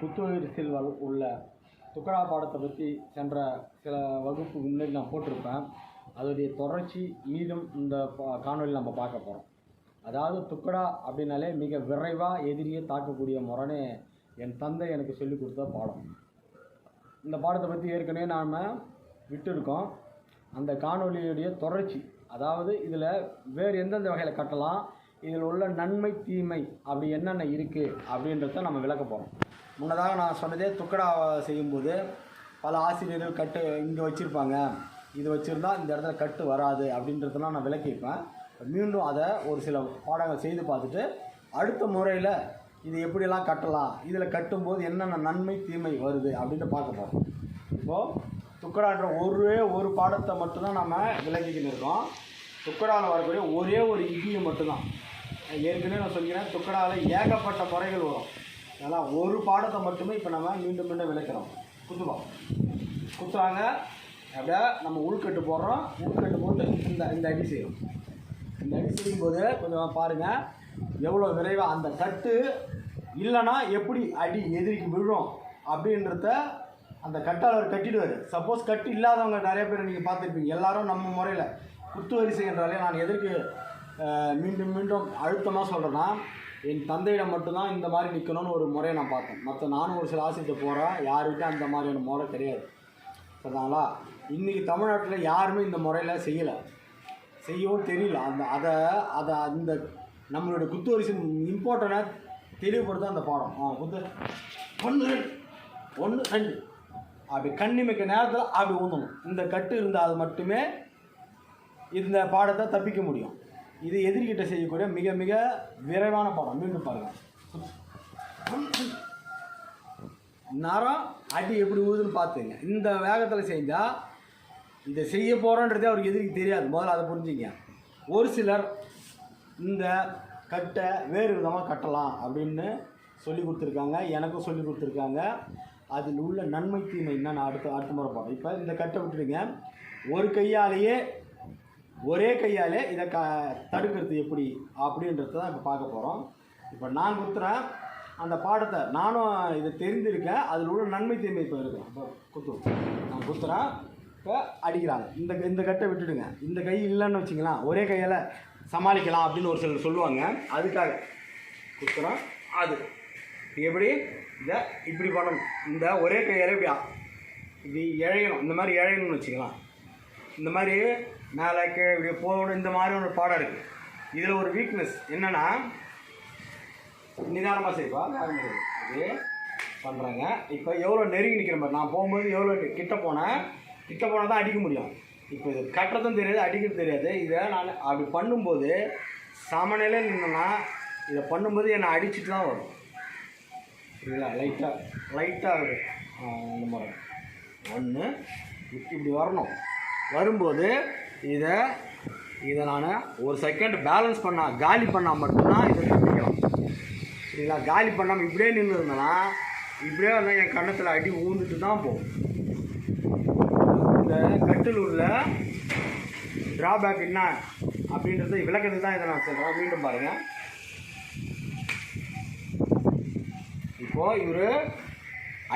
குத்துவரிசையில் வல் உள்ள துக்கடா பாடத்தை பற்றி சென்ற சில வகுப்பு முன்னாடி நான் போட்டிருப்பேன். அதோடைய தொடர்ச்சி மீதும் இந்த பா- நம்ம பார்க்க போகிறோம் அதாவது துக்கடா அப்படின்னாலே மிக விரைவாக எதிரியை தாக்கக்கூடிய முறைன்னு என் தந்தை எனக்கு சொல்லிக் கொடுத்த பாடம். இந்த பாடத்தை பற்றி ஏற்கனவே நாம் விட்டுருக்கோம். அந்த காணொளியுடைய தொடர்ச்சி அதாவது இதில் வேறு எந்தெந்த வகையில் கட்டலாம் இதில் உள்ள நன்மை தீமை அப்படி என்னென்ன இருக்குது அப்படின்றத நம்ம விளக்க போகிறோம் முன்னதாக நான் சொன்னதே துக்கடா செய்யும்போது பல ஆசிரியர்கள் கட்டு இங்கே வச்சுருப்பாங்க. இது வச்சுருந்தா இந்த இடத்துல கட்டு வராது அப்படின்றதெல்லாம் நான் விளக்கிப்பேன் மீண்டும் அதை ஒரு சில பாடங்கள் செய்து பார்த்துட்டு அடுத்த முறையில் இது எப்படியெல்லாம் கட்டலாம் இதில் கட்டும்போது என்னென்ன நன்மை தீமை வருது அப்படின்னு பார்க்க போகிறோம் இப்போது துக்கடான்ற ஒரே ஒரு பாடத்தை மட்டும்தான் நம்ம விளக்கிக்கிட்டு இருக்கோம். துக்கடாவில் வரக்கூடிய ஒரே ஒரு இடியை மட்டும்தான். ஏற்கனவே நான் சொல்லிக்கிறேன் துக்கடாவில் ஏகப்பட்ட முறைகள் வரும். அதனால் ஒரு பாடத்தை மட்டுமே இப்போ நம்ம மீண்டும் மீண்டும் விளைக்கிறோம். குத்துவோம் குத்துறாங்க. அப்படியே நம்ம உள்கட்டு போடுறோம். உள்கட்டு போட்டு இந்த இந்த அடி செய்யும் இந்த அடி செய்யும்போது கொஞ்சம் பாருங்கள் எவ்வளோ விரைவாக அந்த கட்டு இல்லைன்னா எப்படி அடி எதிரிக்கு விழும் அப்படின்றத அந்த கட்டாளர் கட்டிடுவார். சப்போஸ் கட்டு இல்லாதவங்க நிறைய பேர் நீங்கள் பார்த்துருப்பீங்க. எல்லாரும் நம்ம முறையில் குத்து வரிசை என்றாலே நான் எதற்கு மீண்டும் மீண்டும் அழுத்தமாக சொல்கிறேன்னா என் தந்தையிடம் மட்டும்தான் இந்த மாதிரி நிற்கணும்னு ஒரு முறையை நான் பார்த்தேன். மற்ற நானும் ஒரு சில ஆசிரியத்தை போகிறேன் யாருக்கிட்ட அந்த மாதிரியான முறை கிடையாது. சரிங்களா இன்றைக்கி தமிழ்நாட்டில் யாருமே இந்த முறையில் செய்யலை. செய்யவும் தெரியல. அந்த அதை அதை அந்த நம்மளுடைய குத்து வரிசை இம்பார்ட்டனை தெளிவுபடுத்த அந்த பாடம். ஆ குத்து. ஒன்று ரெண்டு. ஒன்று ரெண்டு. அப்படி கண்ணிமைக்க நேரத்தில் அப்படி ஊந்தணும். இந்த கட்டு இருந்தால் மட்டுமே இந்த பாடத்தை தப்பிக்க முடியும். இது எதிர்கிட்ட செய்யக்கூடிய மிக மிக விரைவான பாடம். மீண்டும் பாருங்கள் நேரம் அடி எப்படி ஊதுன்னு பார்த்துங்க. இந்த வேகத்தில் செஞ்சால் இதை செய்ய போகிறோன்றதே அவருக்கு எதிர்க்கு தெரியாது. முதல்ல அதை புரிஞ்சுங்க. ஒரு சிலர் இந்த கட்டை வேறு விதமாக கட்டலாம் அப்படின்னு சொல்லி கொடுத்துருக்காங்க. எனக்கும் சொல்லி கொடுத்துருக்காங்க. அதில் உள்ள நன்மை தீமை என்ன நான் அடுத்த அடுத்த முறை பார்ப்பேன் இப்போ இந்த கட்டை விட்டுருங்க ஒரு கையாலேயே ஒரே கையாலே இதை க தடுக்கிறது எப்படி? அப்படின்றத தான் இப்போ பார்க்க போகிறோம் இப்போ நான் குத்துறேன். அந்த பாடத்தை நானும் இதை தெரிஞ்சிருக்கேன் அதில் உள்ள நன்மை தீமை இப்போ இருக்கும் இப்போ குத்து. நான் குத்துறேன். இப்போ அடிக்கிறாங்க. இந்த இந்த கட்டை விட்டுடுங்க. இந்த கை இல்லைன்னு வச்சிங்களேன். ஒரே கையால் சமாளிக்கலாம் அப்படின்னு ஒரு சிலர் சொல்லுவாங்க. அதுக்காக குத்துறோம் அது. எப்படி? இதை இப்படி பண்ணணும். இந்த ஒரே கையால் இப்படி இப்படி இழையணும். இந்த மாதிரி இழையணும்னு வச்சுக்கலாம். இந்த மாதிரி மேலே கீழே இப்படி போகணும் இந்த மாதிரி ஒரு பாடம் இருக்குது இதில் ஒரு வீக்னஸ் என்னென்னா நிதானமாக செய்வா இது பண்ணுறாங்க இப்போ எவ்வளோ நெருங்கி நிற்கிற மாதிரி நான் போகும்போது எவ்வளோ கிட்ட போனேன் கிட்ட போனால் தான் அடிக்க முடியும். இப்போ இது கட்டுறதும் தெரியாது அடிக்கிறது தெரியாது. இதை நான் அப்படி பண்ணும்போது சமநிலையில் நின்னேன்னா இதை பண்ணும்போது என்னை அடிச்சுட்டு தான் வரும். புரியுதா? லைட்டாக லைட்டாக ஒரு இந்த மாதிரி. ஒன்று இப்படி வரணும். வரும்போது இதை இதை நான் ஒரு செகண்ட் பேலன்ஸ் பண்ணால் காலி பண்ணால் மட்டும்தான் இதை தப்பிக்கலாம் சரிங்களா? காலி பண்ணாமல் இப்படியே நின்று இருந்தேன்னா இப்படியே வந்து என் கண்ணத்தில் அடி ஊந்துட்டு தான் போகும். இந்த கட்டில் உள்ள ட்ராபேக் என்ன அப்படின்றத விளக்கத்துக்கு தான் இதை நான் சொல்கிறேன் மீண்டும் பாருங்கள் இப்போது இவர்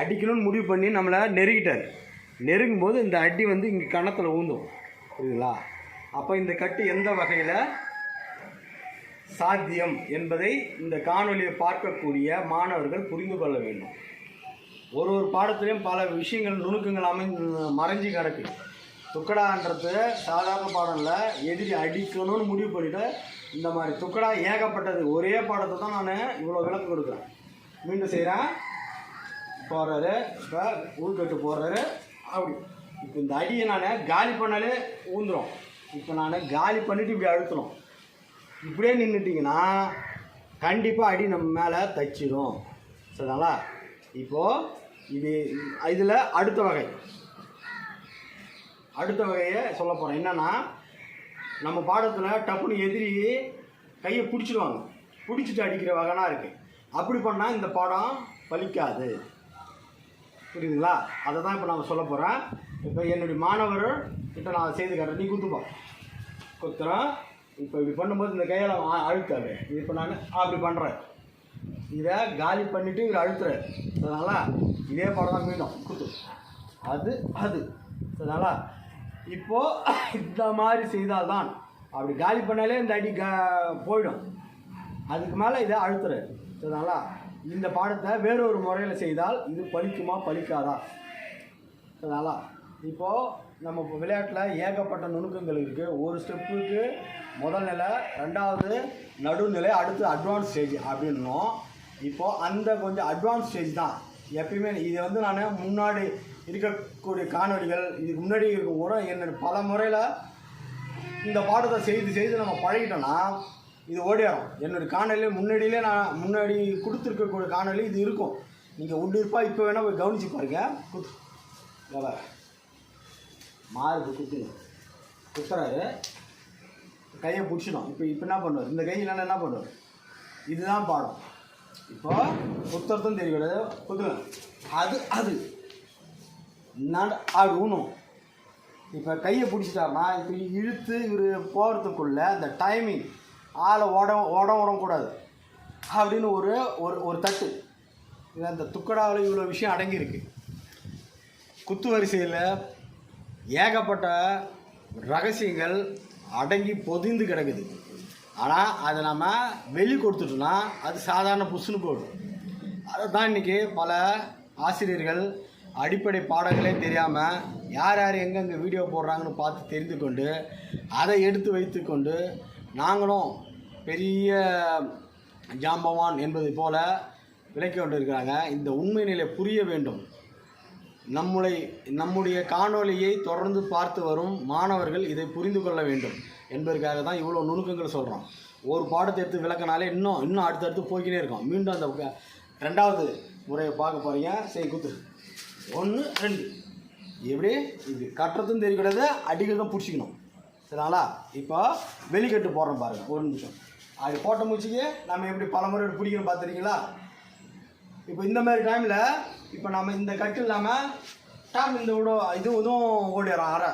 அடிக்கணும்னு முடிவு பண்ணி நம்மளை நெருங்கிட்டார் நெருங்கும் போது இந்த அடி வந்து இங்கே கணத்தில் ஊந்தும். புரியுதுங்களா? அப்போ இந்த கட்டு எந்த வகையில்? சாத்தியம் என்பதை இந்த காணொலியை பார்க்கக்கூடிய மாணவர்கள் புரிந்து கொள்ள வேண்டும். ஒரு ஒரு பாடத்துலேயும் பல விஷயங்கள் நுணுக்கங்கள் அமை மறைஞ்சு கிடக்கு. துக்கடான்றது சாதாரண பாடம் இல்லை. எதிரி அடிக்கணும்னு முடிவு பண்ணிட்டு இந்த மாதிரி துக்கடா ஏகப்பட்டது. ஒரே பாடத்தை தான் நான் இவ்வளோ விளக்கம் கொடுக்குறேன். மீண்டும் செய்கிறேன் போடுறாரு இப்போ உள்கட்டு போடுறாரு அப்படி. இப்போ இந்த அடியை நான் காலி பண்ணாலே ஊந்துடும் இப்போ நான் காலி பண்ணிவிட்டு இப்படி அழுத்தணும் இப்படியே நின்றுட்டிங்கன்னா கண்டிப்பாக அடி நம்ம மேலே தச்சிடும் சரிங்களா இப்போது இது இதில் அடுத்த வகை. அடுத்த வகையை சொல்ல போகிறேன் என்னென்னா நம்ம பாடத்தில் டப்புன்னு எதிரி கையை பிடிச்சிடுவாங்க பிடிச்சிட்டு அடிக்கிற வகைனா இருக்குது அப்படி பண்ணால் இந்த பாடம் பலிக்காது. புரியுதுங்களா? அதை தான் இப்போ நான் சொல்ல போகிறேன் இப்போ என்னுடைய மாணவர் கிட்ட நான் அதை செய்து காட்டுறேன். நீ குத்துப்பா குத்துறேன் இப்போ இப்படி பண்ணும்போது இந்த கையால் அழுத்தாரு இப்போ நான் அப்படி பண்ணுறேன் இதை காலி பண்ணிவிட்டு இவர் அழுத்துறேன் அதனால் இதே படம் தான் மீண்டும். குத்து. அது அது. அதனால் இப்போது இந்த மாதிரி செய்தால்தான் அப்படி காலி பண்ணாலே இந்த அடி கா போயிடும். அதுக்கு மேலே இதை அழுத்துறாரு அதனால் இந்த பாடத்தை வேறொரு முறையில் செய்தால் இது பழிக்குமா பழிக்காதா? அதனால் இப்போது நம்ம விளையாட்டில் ஏகப்பட்ட நுணுக்கங்கள் இருக்குது ஒரு ஸ்டெப்புக்கு முதல் நிலை ரெண்டாவது நடுநிலை அடுத்து அட்வான்ஸ் ஸ்டேஜ் அப்படின்னும். இப்போது அந்த கொஞ்சம் அட்வான்ஸ் ஸ்டேஜ் தான். எப்பயுமே இதை வந்து நான் முன்னாடி இருக்கக்கூடிய காணொளிகள் இதுக்கு முன்னாடி இருக்கும் கூட என்ன பல முறையில் இந்த பாடத்தை செய்து செய்து நம்ம பழகிட்டோன்னா இது ஓடிடும் என்னோடய காணொலி முன்னாடியிலே நான் முன்னாடி கொடுத்துருக்கக்கூடிய காணொளி இது இருக்கும். நீங்கள் உண்டிருப்பா இப்போ வேணால் போய் கவனிச்சு பாருங்க. குத்து குத்துணும் குத்துறாரு. கையை பிடிச்சிடும். இப்போ இப்போ என்ன பண்ணுவார்? இந்த கை இல்லைன்னா என்ன பண்ணுவார்? இதுதான் பாடம். இப்போ குத்துறதும் தெரியக்கூடாது குத்துறேன். அது அது. நட அது ஊனும் இப்போ கையை பிடிச்சிட்டாருன்னா இப்போ இழுத்து இவர் போகிறதுக்குள்ளே அந்த டைமிங் ஆளை ஓட ஓட ஓடக்கூடாது அப்படின்னு ஒரு ஒரு ஒரு தட்டு. இது அந்த துக்கடாவில் இவ்வளோ விஷயம் அடங்கியிருக்கு. குத்து வரிசையில் ஏகப்பட்ட ரகசியங்கள் அடங்கி பொதிந்து கிடக்குது. ஆனால் அதை நம்ம வெளி கொடுத்துட்டோம்னா அது சாதாரண புஷ்னு போடும் அதை தான் இன்றைக்கி பல ஆசிரியர்கள் அடிப்படை பாடங்களே தெரியாமல் யார் யார் எங்கெங்கே வீடியோ போடுறாங்கன்னு பார்த்து தெரிந்து கொண்டு அதை எடுத்து வைத்துக்கொண்டு நாங்களும் பெரிய ஜாம்பவான் என்பதை போல விளக்கி கொண்டிருக்கிறாங்க. இந்த உண்மை நிலை புரிய வேண்டும். நம்முடைய நம்முடைய காணொளியை தொடர்ந்து பார்த்து வரும் மாணவர்கள் இதை புரிந்து கொள்ள வேண்டும் என்பதற்காக தான் இவ்வளோ நுணுக்கங்கள் சொல்கிறோம் ஒரு பாடத்தை எடுத்து விளக்கினாலே இன்னும் இன்னும் அடுத்தடுத்து போய்க்கினே இருக்கும். மீண்டும் அந்த ரெண்டாவது முறையை பார்க்க போகிறீங்க சரி குத்து. ஒன்று ரெண்டு. எப்படி? இது கட்டுறதும் தெரியக்கூடாது அடிக்கிறதும் பிடிச்சிக்கணும். சரிங்களா? இப்போ வெளிக்கட்டு போடுறோம் பாருங்கள் ஒரு நிமிஷம். அது போட்ட மூச்சுக்கு நம்ம எப்படி பல முறை பிடிக்கணும் பார்த்துருக்கீங்களா? இப்போ இந்த மாதிரி டைமில் இப்போ நம்ம இந்த கட்டு இல்லாமல் டாப் இந்த விட இது இதுவும் ஓடிடும் அரை.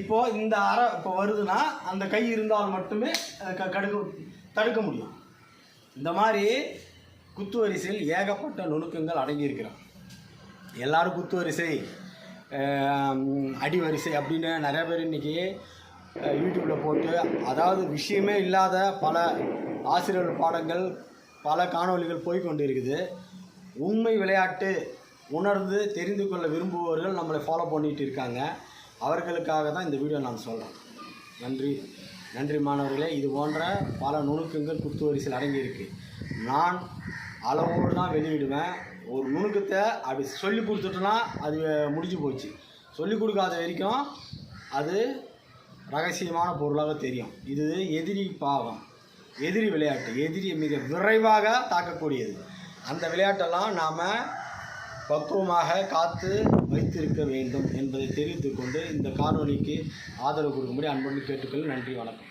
இப்போது இந்த அரை இப்போ வருதுன்னா அந்த கை இருந்தால் மட்டுமே க கடுக்க தடுக்க முடியும். இந்த மாதிரி குத்து வரிசையில் ஏகப்பட்ட நுணுக்கங்கள் அடங்கியிருக்கிறோம் எல்லாரும் குத்து வரிசை அடி வரிசை அப்படின்னு நிறைய பேர் இன்றைக்கி யூடியூப்பில் போட்டு அதாவது விஷயமே இல்லாத பல ஆசிரியர் பாடங்கள் பல காணொளிகள் போய் கொண்டு இருக்குது உண்மை விளையாட்டு உணர்ந்து தெரிந்து கொள்ள விரும்புபவர்கள் நம்மளை ஃபாலோ பண்ணிகிட்டு இருக்காங்க. அவர்களுக்காக தான் இந்த வீடியோ நான் சொல்கிறேன் நன்றி. நன்றி மாணவர்களே. இது போன்ற பல நுணுக்கங்கள் குத்து வரிசையில் அடங்கியிருக்கு நான் அளவோடு தான் வெளியிடுவேன். ஒரு நுணுக்கத்தை அப்படி சொல்லி கொடுத்துட்டோன்னா அது முடிஞ்சு போச்சு. சொல்லி கொடுக்காத வரைக்கும் அது ரகசியமான பொருளாக தெரியும். இது எதிரி பாவம். எதிரி விளையாட்டு. எதிரி மிக விரைவாக தாக்கக்கூடியது. அந்த விளையாட்டெல்லாம் நாம் பக்குவமாக காத்து வைத்திருக்க வேண்டும் என்பதை தெரிவித்துக்கொண்டு இந்த காணொலிக்கு ஆதரவு கொடுக்கும்படி அன்புடன் கேட்டுக்கொள்ள நன்றி வணக்கம்.